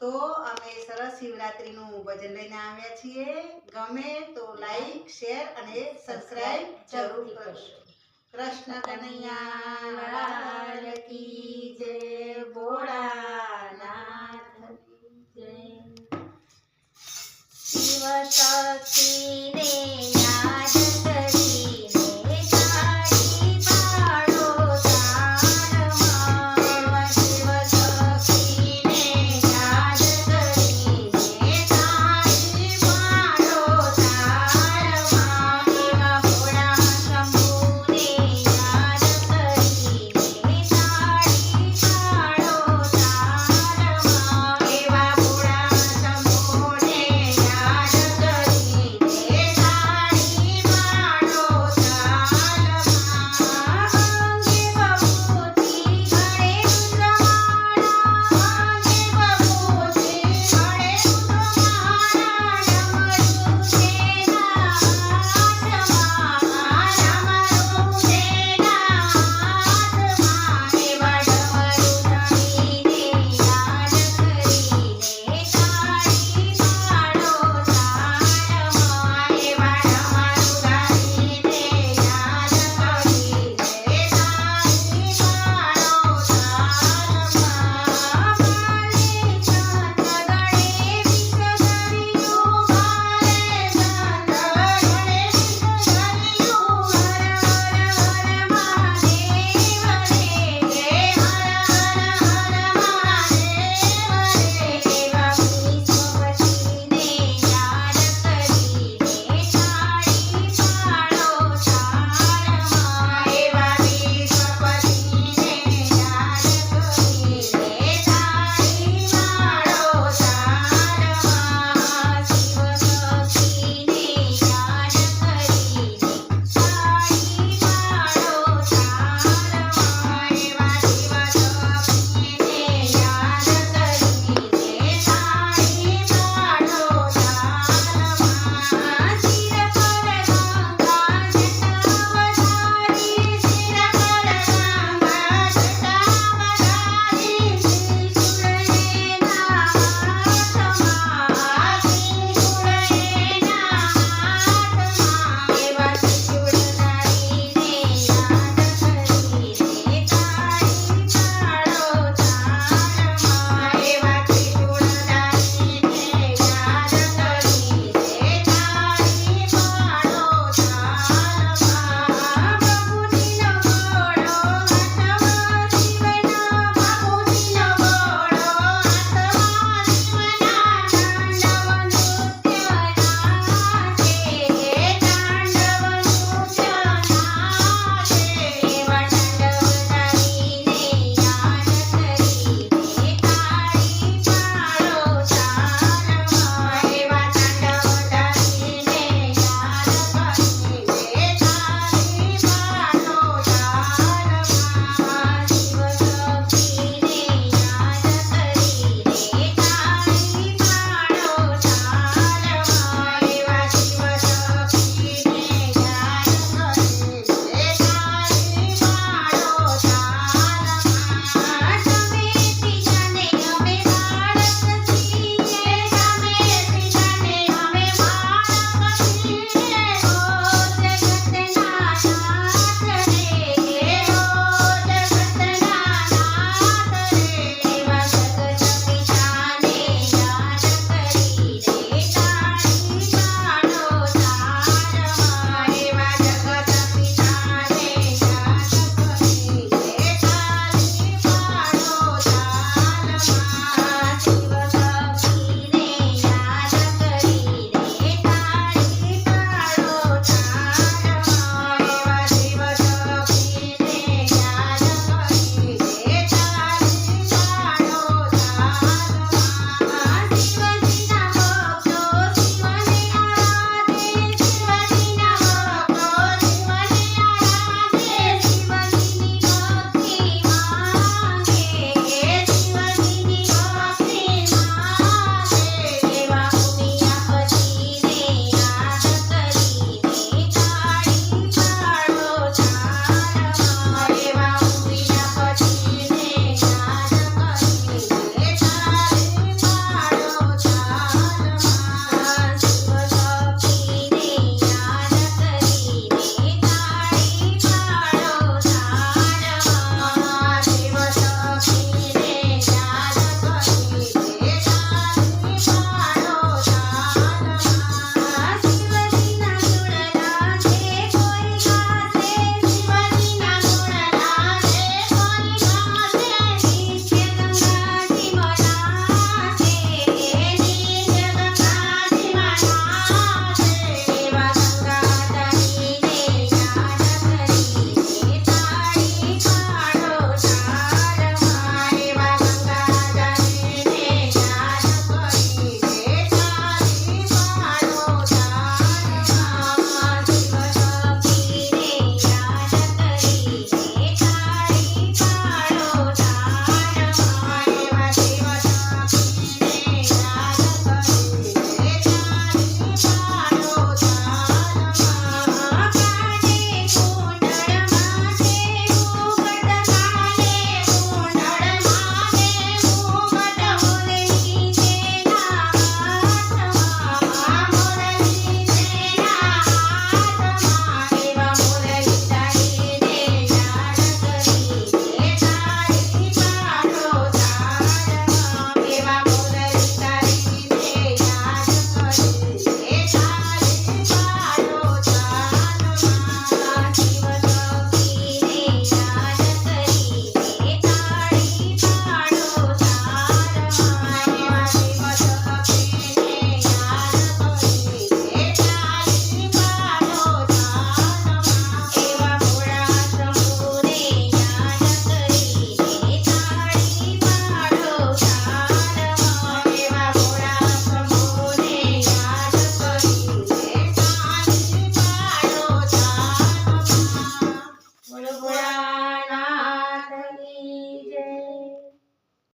ભક્તો અમે સરસ શિવરાત્રીનું ભજન લઈને આવ્યા છીએ. ગમે તો લાઈક શેર અને સબસ્ક્રાઈબ જરૂર કરશો કૃષ્ણ કનૈયા કી જય ભોળાનાથ